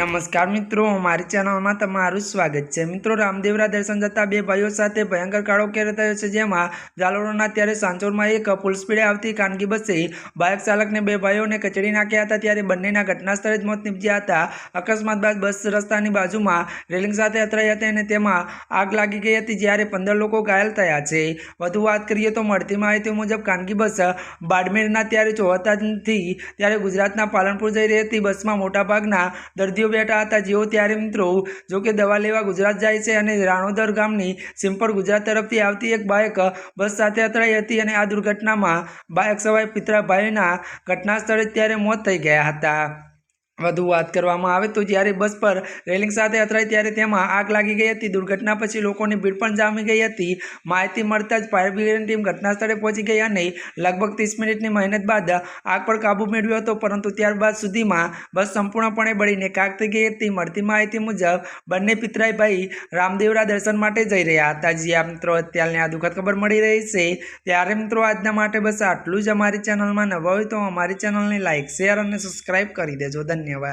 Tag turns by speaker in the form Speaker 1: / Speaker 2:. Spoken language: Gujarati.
Speaker 1: નમસ્કાર મિત્રો, મારી ચેનલમાં તમારું સ્વાગત છે. મિત્રો, રામદેવરા દર્શન જતા બે ભાઈઓ સાથે ભયંકર કાળો કેર થયો છે, જેમાં જાલોરોના ત્યારે સાંચોરમાં એક ફૂલ સ્પીડે આવતી ખાનગી બસે બાઇક ચાલકને બે ભાઈઓને કચડી નાખ્યા હતા, ત્યારે બંનેના ઘટના સ્થળે જ મોત નીપજ્યા હતા. અકસ્માત બાદ બસ રસ્તાની બાજુમાં રેલિંગ સાથે અથડાઈ હતી અને તેમાં આગ લાગી ગઈ હતી, જ્યારે પંદર લોકો ઘાયલ થયા છે. વધુ વાત કરીએ તો મળતી માહિતી મુજબ ખાનગી બસ બાડમેરના ત્યારે ચોહતાથી ત્યારે ગુજરાતના પાલનપુર જઈ રહી હતી. બસમાં મોટાભાગના દર્દીઓ બેઠા હતા જેઓ ત્યારે મિત્રો જો કે દવા લેવા ગુજરાત જાય છે અને રાણોદર ગામની સિમ્પર ગુજરાત તરફથી આવતી એક બાઇક બસ સાથે અથડાઈ હતી અને આ દુર્ઘટનામાં બાઇક સવાય પિતરાભાઈના ઘટના સ્થળે ત્યારે મોત થઈ ગયા હતા. વધુ વાત કરવામાં આવે તો જ્યારે બસ પર રેલિંગ સાથે અથડાઈ ત્યારે તેમાં આગ લાગી ગઈ હતી. દુર્ઘટના પછી લોકોની ભીડ પણ જામી ગઈ હતી. માહિતી મળતા જ ફાયર બ્રિગેડની ટીમ ઘટના સ્થળે પહોંચી ગઈ અને લગભગ ત્રીસ મિનિટની મહેનત બાદ આગ પર કાબૂ મેળવ્યો હતો. પરંતુ ત્યારબાદ સુધીમાં બસ સંપૂર્ણપણે બળીને કાક થઈ ગઈ હતી. મળતી માહિતી મુજબ, બંને પિતરાઈભાઈ રામદેવરા દર્શન માટે જઈ રહ્યા હતા. જ્યાં મિત્રો, અત્યારની આ દુઃખદ ખબર મળી રહી છે. ત્યારે મિત્રો, આજના માટે બસ આટલું જ. અમારી ચેનલમાં નવા હોય તો અમારી ચેનલને લાઇક શેર અને સબસ્ક્રાઈબ કરી દેજો. ધન્યવાદ. धन्यवाद